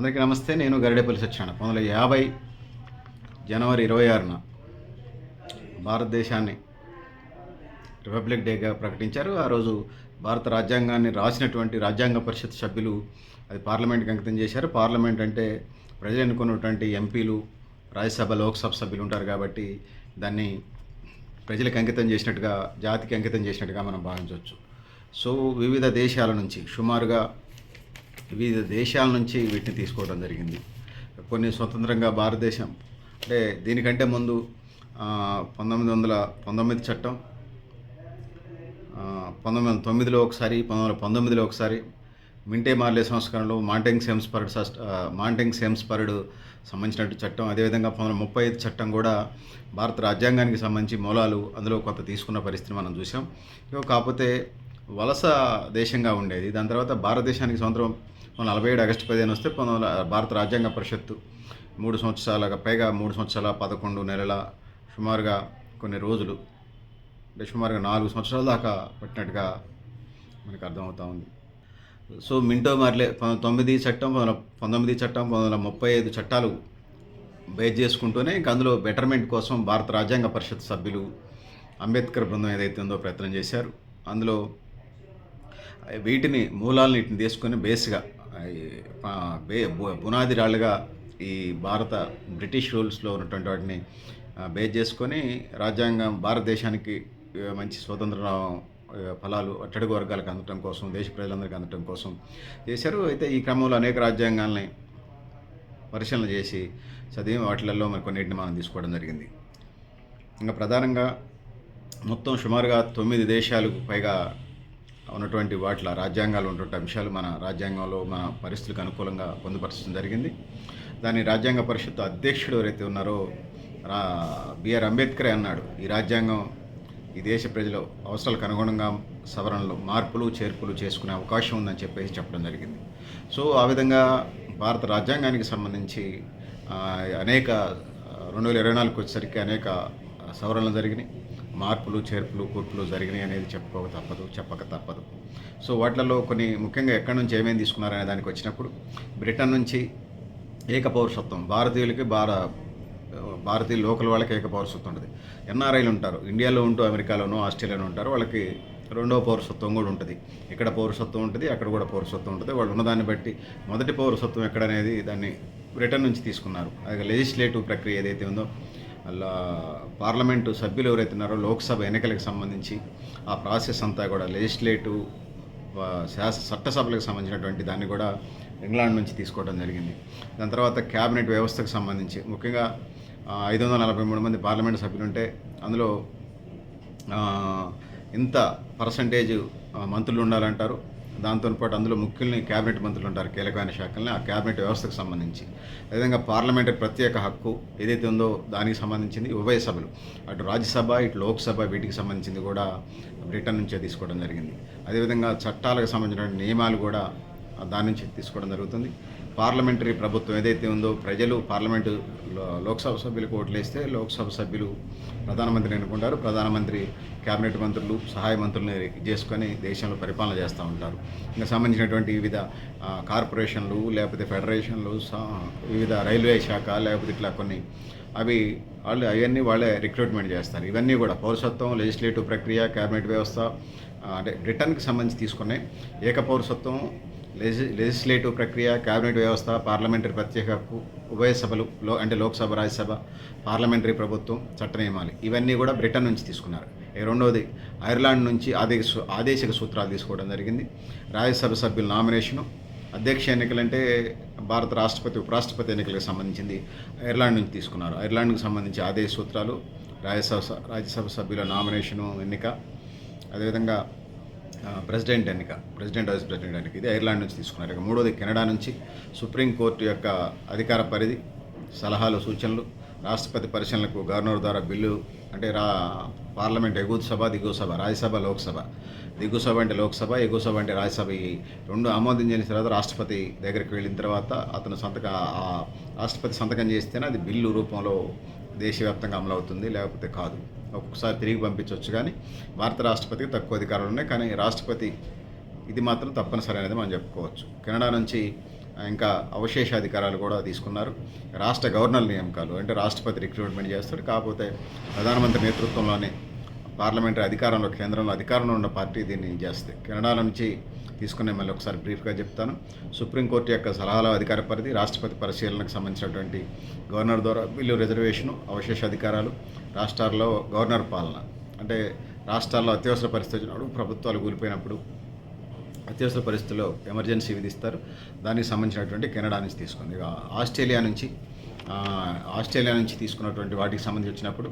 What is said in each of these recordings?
అందరికీ నమస్తే నేను గరిడేపల్లి సత్యనారాయణ. పంతొమ్మిది వందల యాభై జనవరి ఇరవై ఆరున భారతదేశాన్ని రిపబ్లిక్ డేగా ప్రకటించారు. ఆ రోజు భారత రాజ్యాంగాన్ని రాసినటువంటి రాజ్యాంగ పరిషత్ సభ్యులు అది పార్లమెంట్కి అంకితం చేశారు. పార్లమెంట్ అంటే ప్రజలు ఎన్నుకున్నటువంటి ఎంపీలు రాజ్యసభ లోక్సభ సభ్యులు ఉంటారు కాబట్టి దాన్ని ప్రజలకు అంకితం చేసినట్టుగా జాతికి అంకితం చేసినట్టుగా మనం భావించవచ్చు. సో వివిధ దేశాల నుంచి సుమారుగా వివిధ దేశాల నుంచి వీటిని తీసుకోవడం జరిగింది. కొన్ని స్వతంత్రంగా భారతదేశం. అంటే దీనికంటే ముందు పంతొమ్మిది వందల పంతొమ్మిది చట్టం పంతొమ్మిది వందల తొమ్మిదిలో ఒకసారి పంతొమ్మిది వందల పంతొమ్మిదిలో ఒకసారి మింటే మార్లే సంస్కరణలో మాంటెంగ్ సెమ్స్పర్డ్ సస్ట్ మాంటెంగ్ సెమ్స్పర్డ్ సంబంధించినట్టు చట్టం అదేవిధంగా పంతొమ్మిది వందల ముప్పై ఐదు చట్టం కూడా భారత రాజ్యాంగానికి సంబంధించి మూలాలు అందులో కొంత తీసుకున్న పరిస్థితిని మనం చూసాం ఇక కాకపోతే వలస దేశంగా ఉండేది. దాని తర్వాత భారతదేశానికి స్వతంత్రం నలభై ఏడు ఆగస్టు పదిహేను వస్తే పంతొమ్మిది భారత రాజ్యాంగ పరిషత్తు మూడు సంవత్సరాల పైగా మూడు సంవత్సరాల పదకొండు నెలల సుమారుగా కొన్ని రోజులు అంటే సుమారుగా నాలుగు సంవత్సరాల దాకా పట్టినట్టుగా మనకు అర్థమవుతా ఉంది. సో మింటో మార్లే పంతొమ్మిది తొమ్మిది చట్టం పంతొమ్మిది పంతొమ్మిది చట్టం పంతొమ్మిది వందల ముప్పై ఐదు చట్టాలు బేస్ చేసుకుంటూనే ఇంకా అందులో బెటర్మెంట్ కోసం భారత రాజ్యాంగ పరిషత్ సభ్యులు అంబేద్కర్ బృందం ఏదైతే ఉందో ప్రయత్నం చేశారు. అందులో వీటిని మూలాలను వీటిని తీసుకొని బేస్గా పునాది రాళ్ళుగా ఈ భారత బ్రిటిష్ రూల్స్లో ఉన్నటువంటి వాటిని బేస్ చేసుకొని రాజ్యాంగం భారతదేశానికి మంచి స్వతంత్ర ఫలాలు అట్టడుగు వర్గాలకు అందటం కోసం దేశ ప్రజలందరికీ అందటం కోసం చేశారు. అయితే ఈ క్రమంలో అనేక రాజ్యాంగాల్ని పరిశీలన చేసి చదివి వాటిలలో మరి కొన్నింటిని మనం తీసుకోవడం జరిగింది. ఇంకా ప్రధానంగా మొత్తం సుమారుగా తొమ్మిది దేశాలకు పైగా ఉన్నటువంటి వాటిలో రాజ్యాంగాలు ఉన్నటువంటి అంశాలు మన రాజ్యాంగంలో మన పరిస్థితులకు అనుకూలంగా పొందుపరచడం జరిగింది. దాని రాజ్యాంగ పరిషత్ అధ్యక్షుడు ఎవరైతే ఉన్నారో రా బిఆర్ అంబేద్కరే అన్నాడు. ఈ రాజ్యాంగం ఈ దేశ ప్రజల అవసరాలకు అనుగుణంగా సవరణలు మార్పులు చేర్పులు చేసుకునే అవకాశం ఉందని చెప్పేసి చెప్పడం జరిగింది. సో ఆ విధంగా భారత రాజ్యాంగానికి సంబంధించి అనేక రెండు వేల ఇరవై నాలుగుకి వచ్చేసరికి అనేక సవరణలు జరిగినాయి. మార్పులు చేర్పులు కూర్పులు జరిగినాయి అనేది చెప్పుకోక తప్పదు చెప్పక తప్పదు. సో వాటిలలో కొన్ని ముఖ్యంగా ఎక్కడి నుంచి ఏమేమి తీసుకున్నారనే దానికి వచ్చినప్పుడు బ్రిటన్ నుంచి ఏకపౌరసత్వం భారతీయులకి భార భారతీయ లోకల్ వాళ్ళకి ఏకపౌరసత్వం ఉంటుంది. ఎన్ఆర్ఐలు ఉంటారు ఇండియాలో ఉంటూ అమెరికాలోనూ ఆస్ట్రేలియాలో ఉంటారు వాళ్ళకి రెండవ పౌరసత్వం కూడా ఉంటుంది. ఇక్కడ పౌరసత్వం ఉంటుంది అక్కడ కూడా పౌరసత్వం ఉంటుంది. వాళ్ళు ఉన్నదాన్ని బట్టి మొదటి పౌరసత్వం ఎక్కడనేది దాన్ని బ్రిటన్ నుంచి తీసుకున్నారు. అది లెజిస్లేటివ్ ప్రక్రియ ఏదైతే ఉందో అలా పార్లమెంటు సభ్యులు ఎవరైతే ఉన్నారో లోక్సభ ఎన్నికలకు సంబంధించి ఆ ప్రాసెస్ అంతా కూడా లెజిస్లేటివ్ శాస చట్టసభలకు సంబంధించినటువంటి దాన్ని కూడా ఇంగ్లాండ్ నుంచి తీసుకోవడం జరిగింది. దాని తర్వాత క్యాబినెట్ వ్యవస్థకు సంబంధించి ముఖ్యంగా ఐదు వందల నలభై మూడు మంది పార్లమెంట్ సభ్యులు ఉంటే అందులో ఇంత పర్సంటేజ్ మంత్రులు ఉండాలంటారు. దాంతోపాటు అందులో ముఖ్యుల్ని క్యాబినెట్ మంత్రులు ఉంటారు కీలకమైన శాఖల్ని ఆ క్యాబినెట్ వ్యవస్థకు సంబంధించి. అదేవిధంగా పార్లమెంటరీ ప్రత్యేక హక్కు ఏదైతే ఉందో దానికి సంబంధించింది ఉభయ సభలు. అటు రాజ్యసభ ఇటు లోక్సభ వీటికి సంబంధించింది కూడా బ్రిటన్ నుంచే తీసుకోవడం జరిగింది. అదేవిధంగా చట్టాలకు సంబంధించిన నియమాలు కూడా దాని నుంచి తీసుకోవడం జరుగుతుంది. పార్లమెంటరీ ప్రభుత్వం ఏదైతే ఉందో ప్రజలు పార్లమెంటు లోక్సభ సభ్యులకు ఓట్లేస్తే లోక్సభ సభ్యులు ప్రధానమంత్రిని ఎన్నుకుంటారు. ప్రధానమంత్రి కేబినెట్ మంత్రులు సహాయ మంత్రులను చేసుకొని దేశంలో పరిపాలన చేస్తూ ఉంటారు. ఇంకా సంబంధించినటువంటి వివిధ కార్పొరేషన్లు లేకపోతే ఫెడరేషన్లు వివిధ రైల్వే శాఖ లేకపోతే ఇట్లా కొన్ని అవి వాళ్ళు అవన్నీ వాళ్ళే రిక్రూట్మెంట్ చేస్తారు. ఇవన్నీ కూడా పౌరసత్వం లెజిస్లేటివ్ ప్రక్రియ కేబినెట్ వ్యవస్థ అంటే బ్రిటన్కి సంబంధించి తీసుకునే ఏక పౌరసత్వం లెజిస్లేటివ్ ప్రక్రియ కేబినెట్ వ్యవస్థ పార్లమెంటరీ ప్రత్యేక హక్కు ఉభయ సభలు లో అంటే లోక్సభ రాజ్యసభ పార్లమెంటరీ ప్రభుత్వం చట్ట నియమాలు ఇవన్నీ కూడా బ్రిటన్ నుంచి తీసుకున్నారు. ఈ రెండవది ఐర్లాండ్ నుంచి ఆదేశ ఆదేశిక సూత్రాలు తీసుకోవడం జరిగింది. రాజ్యసభ సభ్యుల నామినేషను అధ్యక్ష ఎన్నికలంటే భారత రాష్ట్రపతి ఉపరాష్ట్రపతి ఎన్నికలకు సంబంధించింది ఐర్లాండ్ నుంచి తీసుకున్నారు. ఐర్లాండ్కి సంబంధించి ఆదేశ సూత్రాలు రాజ్యసభ రాజ్యసభ సభ్యుల నామినేషను ఎన్నిక అదేవిధంగా ప్రెసిడెంట్ ఎన్నిక ప్రెసిడెంట్ వైస్ ప్రెసిడెంట్ ఎన్నిక. ఇది ఐర్లాండ్ నుంచి తీసుకున్నారు. ఇక మూడోది కెనడా నుంచి సుప్రీంకోర్టు యొక్క అధికార పరిధి సలహాలు సూచనలు రాష్ట్రపతి పరిశీలనకు గవర్నర్ ద్వారా బిల్లు అంటే రా పార్లమెంట్ ఎగువ సభ దిగువ సభ రాజ్యసభ లోక్సభ. దిగువ సభ అంటే లోక్సభ ఎగువ సభ అంటే రాజ్యసభ. ఈ రెండు ఆమోదించిన తర్వాత రాష్ట్రపతి దగ్గరికి వెళ్ళిన తర్వాత అతను సంతక ఆ రాష్ట్రపతి సంతకం చేస్తేనే అది బిల్లు రూపంలో దేశవ్యాప్తంగా అమలవుతుంది లేకపోతే కాదు. ఒక్కొక్కసారి తిరిగి పంపించవచ్చు కానీ భారత రాష్ట్రపతికి తక్కువ అధికారాలు ఉన్నాయి. కానీ రాష్ట్రపతి ఇది మాత్రం తప్పనిసరి అనేది మనం చెప్పుకోవచ్చు. కెనడా నుంచి ఇంకా అవశేష అధికారాలు కూడా తీసుకున్నారు. రాష్ట్ర గవర్నర్ నియామకాలు అంటే రాష్ట్రపతి రిక్రూట్మెంట్ చేస్తాడు. కాకపోతే ప్రధానమంత్రి నేతృత్వంలోనే పార్లమెంటరీ అధికారంలో కేంద్రంలో అధికారంలో ఉన్న పార్టీ దీన్ని చేస్తే కెనడా నుంచి తీసుకునే మళ్ళీ ఒకసారి బ్రీఫ్గా చెప్తాను. సుప్రీంకోర్టు యొక్క సలహాల అధికార పరిధి రాష్ట్రపతి పరిశీలనకు సంబంధించినటువంటి గవర్నర్ ద్వారా బిల్లు రిజర్వేషను అవశేష అధికారాలు రాష్ట్రాల్లో గవర్నర్ పాలన. అంటే రాష్ట్రాల్లో అత్యవసర పరిస్థితి వచ్చినప్పుడు ప్రభుత్వాలు కూలిపోయినప్పుడు అత్యవసర పరిస్థితుల్లో ఎమర్జెన్సీ విధిస్తారు. దానికి సంబంధించినటువంటి కెనడా నుంచి తీసుకుంది. ఆస్ట్రేలియా నుంచి ఆస్ట్రేలియా నుంచి తీసుకున్నటువంటి వాటికి సంబంధించి వచ్చినప్పుడు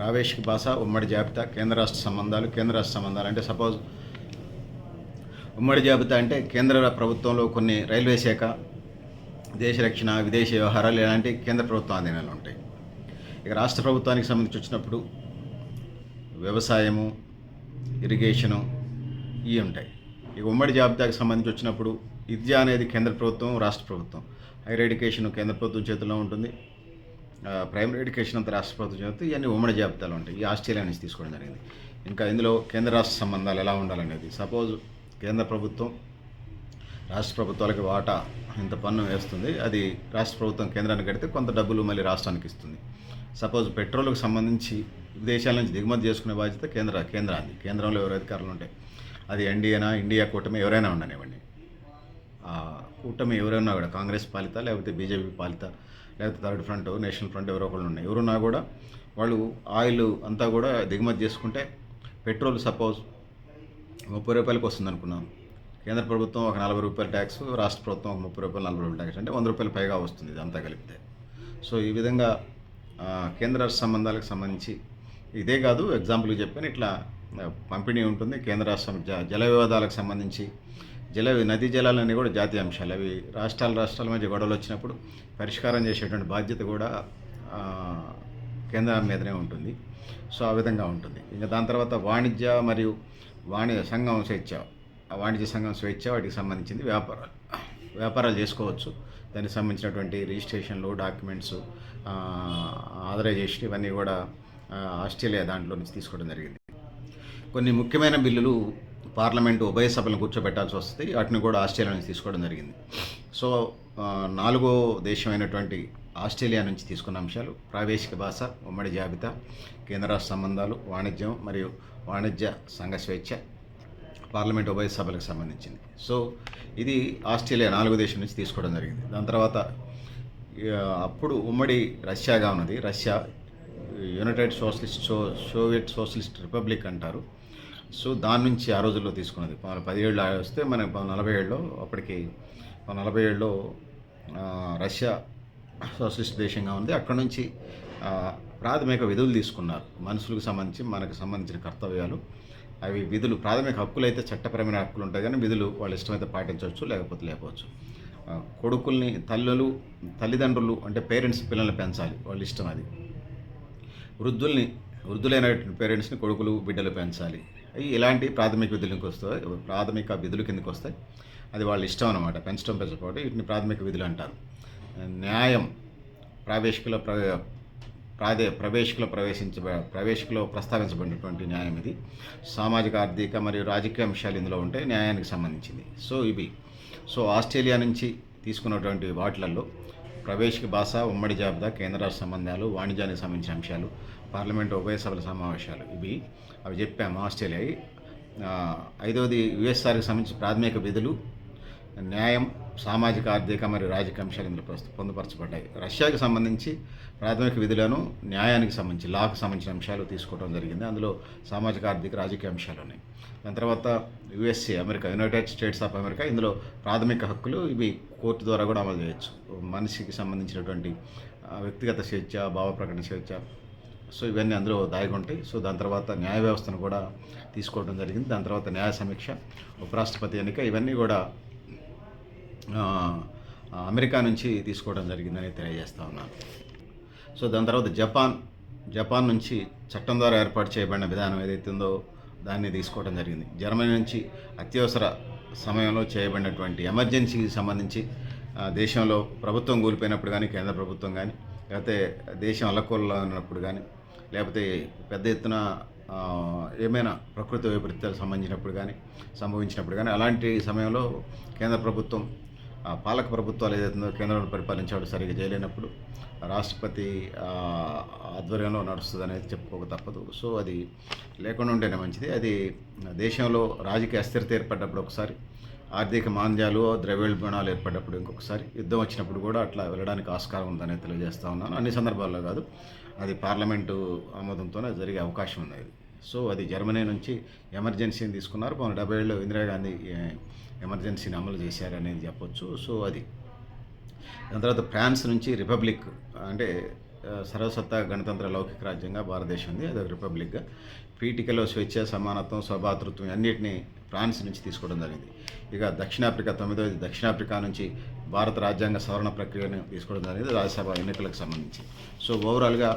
ఆ, ప్రావేశిక భాష ఉమ్మడి జాబితా కేంద్ర రాష్ట్ర సంబంధాలు కేంద్ర రాష్ట్ర సంబంధాలు అంటే సపోజ్ ఉమ్మడి జాబితా అంటే కేంద్ర ప్రభుత్వంలో కొన్ని రైల్వే శాఖ దేశ రక్షణ విదేశీ వ్యవహారాలు ఇలాంటి కేంద్ర ప్రభుత్వం ఆధీనంలో ఉంటాయి. ఇక రాష్ట్ర ప్రభుత్వానికి సంబంధించి వచ్చినప్పుడు వ్యవసాయము ఇరిగేషను ఇవి ఉంటాయి. ఇక ఉమ్మడి జాబితాకి సంబంధించి వచ్చినప్పుడు విద్య అనేది కేంద్ర ప్రభుత్వం రాష్ట్ర ప్రభుత్వం. హైయర్ ఎడ్యుకేషన్ కేంద్ర ప్రభుత్వం చేతిలో ఉంటుంది. ప్రైమరీ ఎడ్యుకేషన్ అంతా రాష్ట్ర ప్రభుత్వం ఇవన్నీ ఉమ్మడి జాబితాలు ఉంటాయి. ఈ ఆస్ట్రేలియా నుంచి తీసుకోవడం జరిగింది. ఇంకా ఇందులో కేంద్ర రాష్ట్ర సంబంధాలు ఎలా ఉండాలనేది. సపోజ్ కేంద్ర ప్రభుత్వం రాష్ట్ర ప్రభుత్వాలకి వాటా ఇంత పన్ను వేస్తుంది. అది రాష్ట్ర ప్రభుత్వం కేంద్రానికి కడితే కొంత డబ్బులు మళ్ళీ రాష్ట్రానికి ఇస్తుంది. సపోజ్ పెట్రోల్కి సంబంధించి విదేశాల నుంచి దిగుమతి చేసుకునే బాధ్యత కేంద్ర కేంద్రాన్ని కేంద్రంలో ఎవరు అధికారులు ఉంటాయి అది ఎన్డీఏనా ఇండియా కూటమి ఎవరైనా ఉండనివ్వండి. కూటమి ఎవరైనా కూడా కాంగ్రెస్ పాలిత లేకపోతే బీజేపీ పాలిత లేకపోతే థర్డ్ ఫ్రంట్ నేషనల్ ఫ్రంట్ ఎవరో ఒకళ్ళు ఉన్నాయి. ఎవరున్నా కూడా వాళ్ళు ఆయిల్ అంతా కూడా దిగుమతి చేసుకుంటే పెట్రోల్ సపోజ్ ముప్పై రూపాయలకు వస్తుంది అనుకున్నాం. కేంద్ర ప్రభుత్వం ఒక నలభై రూపాయల ట్యాక్స్ రాష్ట్ర ప్రభుత్వం ఒక ముప్పై రూపాయలు నలభై రూపాయల ట్యాక్స్. అంటే వంద రూపాయలు పైగా వస్తుంది ఇదంతా కలిపితే. సో ఈ విధంగా కేంద్ర రాష్ట్ర సంబంధాలకు సంబంధించి ఇదే కాదు ఎగ్జాంపుల్కి చెప్పాను. ఇట్లా పంపిణీ ఉంటుంది. కేంద్ర రాష్ట్రం జ- జల వివాదాలకు సంబంధించి జల నదీ జలాలన్నీ కూడా జాతీయ అంశాలు అవి రాష్ట్రాల రాష్ట్రాల మధ్య గొడవలు వచ్చినప్పుడు పరిష్కారం చేసేటువంటి బాధ్యత కూడా కేంద్రం మీదనే ఉంటుంది. సో ఆ విధంగా ఉంటుంది. ఇంకా దాని తర్వాత వాణిజ్య మరియు వాణిజ్య సంఘం స్వేచ్ఛ. వాణిజ్య సంఘం స్వేచ్ఛ వాటికి సంబంధించింది వ్యాపారాలు. వ్యాపారాలు చేసుకోవచ్చు. దానికి సంబంధించినటువంటి రిజిస్ట్రేషన్లు డాక్యుమెంట్స్ ఆథరైజేషన్ ఇవన్నీ కూడా ఆస్ట్రేలియా దాంట్లో నుంచి తీసుకోవడం జరిగింది. కొన్ని ముఖ్యమైన బిల్లులు పార్లమెంటు ఉభయ సభలను కూర్చోబెట్టాల్సి వస్తుంది. వాటిని కూడా ఆస్ట్రేలియా నుంచి తీసుకోవడం జరిగింది. సో నాలుగో దేశమైనటువంటి ఆస్ట్రేలియా నుంచి తీసుకున్న అంశాలు ప్రాదేశిక భాష ఉమ్మడి జాబితా కేంద్ర రాష్ట్ర సంబంధాలు వాణిజ్యం మరియు వాణిజ్య సంఘ స్వేచ్ఛ పార్లమెంట్ ఉభయ సభలకు సంబంధించింది. సో ఇది ఆస్ట్రేలియా నాలుగో దేశం నుంచి తీసుకోవడం జరిగింది. దాని తర్వాత అప్పుడు ఉమ్మడి రష్యాగా ఉన్నది. Russia United Socialist so Soviet Socialist Republic అంటారు. సో దాని నుంచి ఆ రోజుల్లో తీసుకున్నది. పదిహేళ్ళు వస్తే మన నలభై ఏళ్ళలో అప్పటికి నలభై ఏళ్ళలో రష్యా సోషలిస్ట్ దేశంగా ఉంది. అక్కడ నుంచి ప్రాథమిక విధులు తీసుకున్నారు. మనుషులకు సంబంధించి మనకు సంబంధించిన కర్తవ్యాలు. అవి విధులు ప్రాథమిక హక్కులు అయితే చట్టపరమైన హక్కులు ఉంటాయి కానీ విధులు వాళ్ళ ఇష్టమైతే పాటించవచ్చు లేకపోతే లేకపోవచ్చు. కొడుకుల్ని తల్లులు తల్లిదండ్రులు అంటే పేరెంట్స్ పిల్లల్ని పెంచాలి వాళ్ళ ఇష్టం అది. వృద్ధుల్ని వృద్ధులైనటువంటి పేరెంట్స్ని కొడుకులు బిడ్డలు పెంచాలి. ఇలాంటి ప్రాథమిక విధులకు వస్తాయి ప్రాథమిక విధుల కిందకు వస్తాయి. అది వాళ్ళ ఇష్టం అనమాట పెంచడం పెంచకపోవడం వీటిని ప్రాథమిక విధులు అంటారు. న్యాయం ప్రావేశికలో ప్ర ప్రాదే ప్రవేశికలో ప్రవేశించ ప్రవేశికలో ప్రస్తావించబడినటువంటి న్యాయం ఇది. సామాజిక ఆర్థిక మరియు రాజకీయ అంశాలు ఇందులో ఉంటాయి న్యాయానికి సంబంధించింది. సో ఇవి. సో ఆస్ట్రేలియా నుంచి తీసుకున్నటువంటి వాటిలలో ప్రవేశిక భాష ఉమ్మడి జాబితా కేంద్ర రాష్ట్ర సంబంధాలు వాణిజ్యానికి సంబంధించిన అంశాలు పార్లమెంటు ఉభయ సభల సమావేశాలు ఇవి అవి చెప్పాము ఆస్ట్రేలియా ఐదవది యుఎస్ఆర్కి సంబంధించి ప్రాథమిక విధులు న్యాయం సామాజిక ఆర్థిక మరియు రాజకీయ అంశాలు ఇందులో ప్రస్తు పొందుపరచబడ్డాయి. రష్యాకి సంబంధించి ప్రాథమిక విధులను న్యాయానికి సంబంధించి లాకు సంబంధించిన అంశాలు తీసుకోవడం జరిగింది. అందులో సామాజిక ఆర్థిక రాజకీయ అంశాలు ఉన్నాయి. దాని తర్వాత USA America United States of America ఇందులో ప్రాథమిక హక్కులు ఇవి కోర్టు ద్వారా కూడా అమలు చేయొచ్చు. మనిషికి సంబంధించినటువంటి వ్యక్తిగత స్వేచ్ఛ భావ ప్రకటన స్వేచ్ఛ సో ఇవన్నీ అందులో దాగి ఉంటాయి. సో దాని తర్వాత న్యాయ వ్యవస్థను కూడా తీసుకోవడం జరిగింది. దాని తర్వాత న్యాయ సమీక్ష ఉపరాష్ట్రపతి ఎన్నిక ఇవన్నీ కూడా అమెరికా నుంచి తీసుకోవడం జరిగిందని తెలియజేస్తా ఉన్నాను. సో దాని తర్వాత జపాన్ జపాన్ నుంచి చట్టం ద్వారా ఏర్పాటు చేయబడిన విధానం ఏదైతే ఉందో దాన్ని తీసుకోవడం జరిగింది. జర్మనీ నుంచి అత్యవసర సమయంలో చేయబడినటువంటి ఎమర్జెన్సీకి సంబంధించి దేశంలో ప్రభుత్వం కూలిపోయినప్పుడు కానీ కేంద్ర ప్రభుత్వం కానీ లేకపోతే దేశం అల్లకొల్ల ఉన్నప్పుడు కానీ లేకపోతే పెద్ద ఎత్తున ఏమైనా ప్రకృతి వైపరీత్యాలు సంబంధించినప్పుడు కానీ సంభవించినప్పుడు కానీ అలాంటి సమయంలో కేంద్ర ప్రభుత్వం పాలక ప్రభుత్వాలు ఏదైతుందో కేంద్రంలో పరిపాలించాడు సరిగ్గా చేయలేనప్పుడు రాష్ట్రపతి ఆధ్వర్యంలో నడుస్తుంది అనేది చెప్పుకోక తప్పదు. సో అది లేకుండా ఉంటేనే మంచిది. అది దేశంలో రాజకీయ అస్థిరత ఏర్పడ్డప్పుడు ఒకసారి ఆర్థిక మాంద్యాలు ద్రవ్యోల్బణాలు ఏర్పడ్డప్పుడు ఇంకొకసారి యుద్ధం వచ్చినప్పుడు కూడా అట్లా వెళ్ళడానికి ఆస్కారం ఉందని తెలియజేస్తా ఉన్నాను. అన్ని సందర్భాల్లో కాదు. అది పార్లమెంటు ఆమోదంతోనే జరిగే అవకాశం ఉంది సో అది జర్మనీ నుంచి ఎమర్జెన్సీని తీసుకున్నారు. పవన్ డెబ్బై ఏళ్ళు ఇందిరాగాంధీ ఎమర్జెన్సీని అమలు చేశారనేది చెప్పొచ్చు. సో అది. దాని తర్వాత ఫ్రాన్స్ నుంచి రిపబ్లిక్ అంటే సర్వసత్తా గణతంత్ర లౌకిక రాజ్యంగా భారతదేశం ఉంది. అది ఒక రిపబ్లిక్గా పీఠికలో స్వేచ్ఛ సమానత్వం స్వభాతృత్వం అన్నిటిని ఫ్రాన్స్ నుంచి తీసుకోవడం జరిగింది. ఇక దక్షిణాఫ్రికా తొమ్మిదవది దక్షిణాఫ్రికా నుంచి భారత రాజ్యాంగ సవరణ ప్రక్రియను తీసుకోవడం జరిగింది. రాజ్యసభ ఎన్నికలకు సంబంధించి. సో ఓవరాల్గా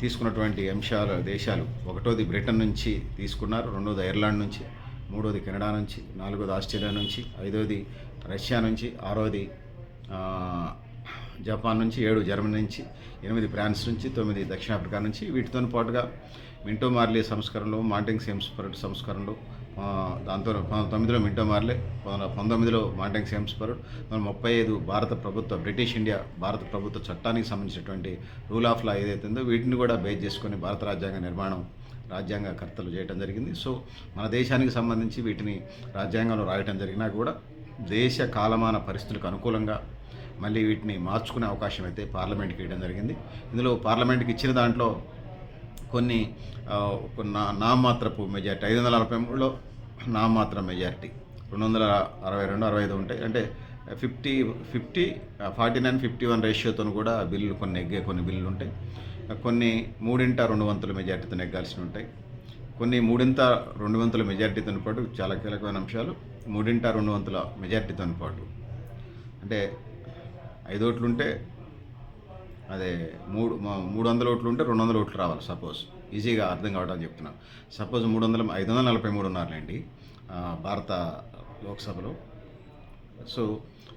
తీసుకున్నటువంటి అంశాలు దేశాలు ఒకటోది బ్రిటన్ నుంచి తీసుకున్నారు రెండోది ఐర్లాండ్ నుంచి మూడోది కెనడా నుంచి నాలుగోది ఆస్ట్రేలియా నుంచి ఐదోది రష్యా నుంచి ఆరోది జపాన్ నుంచి ఏడు జర్మనీ నుంచి ఎనిమిది ఫ్రాన్స్ నుంచి తొమ్మిది దక్షిణాఫ్రికా నుంచి వీటితో పాటుగా మింటో మార్లే సంస్కరణలు మాంటింగ్ సేమ్స్పరడ్ సంస్కరణలు దాంతో పంతొమ్మిదిలో మింటో మార్లే పంతొమ్మిదిలో మాంటింగ్ సేమ్స్పరడ్ ముప్పై ఐదు భారత ప్రభుత్వ బ్రిటిష్ ఇండియా భారత ప్రభుత్వ చట్టానికి సంబంధించినటువంటి రూల్ ఆఫ్ లా ఏదైతే ఉందో వీటిని కూడా బేస్ చేసుకొని భారత రాజ్యాంగ నిర్మాణం రాజ్యాంగ కర్తలు చేయటం జరిగింది. సో మన దేశానికి సంబంధించి వీటిని రాజ్యాంగంలో రాయటం జరిగినా కూడా దేశ కాలమాన పరిస్థితులకు అనుకూలంగా మళ్ళీ వీటిని మార్చుకునే అవకాశం అయితే పార్లమెంట్కి ఇవ్వడం జరిగింది. ఇందులో పార్లమెంట్కి ఇచ్చిన దాంట్లో కొన్ని కొన్ని నా నామాత్రపు మెజార్టీ ఐదు వందల నలభై మూడులో నామాత్ర మెజార్టీ రెండు వందల అరవై రెండు అరవై ఐదు ఉంటాయి. అంటే fifty fifty forty nine fifty one రేషియోతో కూడా బిల్లులు కొన్ని ఎగ్గే కొన్ని బిల్లులు ఉంటాయి. కొన్ని మూడింట రెండు వంతుల మెజార్టీతో ఎగ్గాల్సి ఉంటాయి. కొన్ని మూడింత రెండు వంతుల మెజార్టీతో పాటు చాలా కీలకమైన అంశాలు. మూడింట రెండు వంతుల మెజార్టీతో పాటు. అంటే ఐదు ఓట్లు ఉంటే అదే మూడు మూడు వందల ఓట్లు ఉంటే రెండు వందల ఓట్లు రావాలి సపోజ్. ఈజీగా అర్థం కావడానికి చెప్తున్నాను సపోజ్ మూడు వందల ఐదు వందల నలభై మూడు ఉన్నారులేండి భారత లోక్సభలో. సో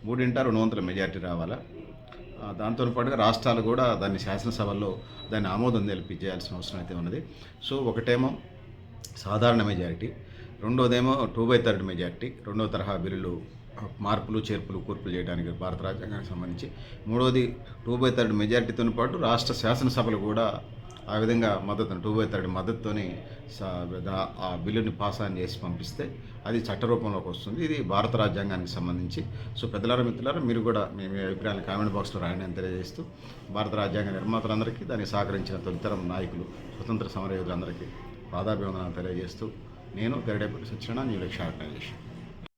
మూడింట రెండు వందల మెజార్టీ రావాలా? దాంతో పాటుగా రాష్ట్రాలు కూడా దాన్ని శాసనసభల్లో దాన్ని ఆమోదం తెలిపించేయాల్సిన అవసరం అయితే ఉన్నది. సో ఒకటేమో సాధారణ మెజారిటీ రెండోదేమో టూ బై థర్డ్ మెజారిటీ రెండో తరహా బిల్లులు మార్పులు చేర్పులు కూర్పులు చేయడానికి భారత రాజ్యాంగానికి సంబంధించి. మూడవది టూ బై థర్డ్ మెజారిటీతో పాటు రాష్ట్ర శాసనసభలు కూడా ఆ విధంగా మద్దతు టూ బై థర్డ్ మద్దతుతోని ఆ బిల్లుని పాస్ ఆన్ చేసి పంపిస్తే అది చట్టరూపంలోకి వస్తుంది. ఇది భారత రాజ్యాంగానికి సంబంధించి. సో పెద్దలారా మిత్రులారా మీరు కూడా మీ మీ అభిప్రాయాలు కామెంట్ బాక్స్లో రాయండి అని తెలియజేస్తూ భారత రాజ్యాంగ నిర్మాతలందరికీ దానికి సహకరించిన తొలితరం నాయకులు స్వతంత్ర సమరయోధులందరికీ పాదాభివందనాలు తెలియజేస్తూ నేను గరిడేపల్లి సత్యనారాయణ న్యూ లక్ష్య ఆర్గనైజేషన్.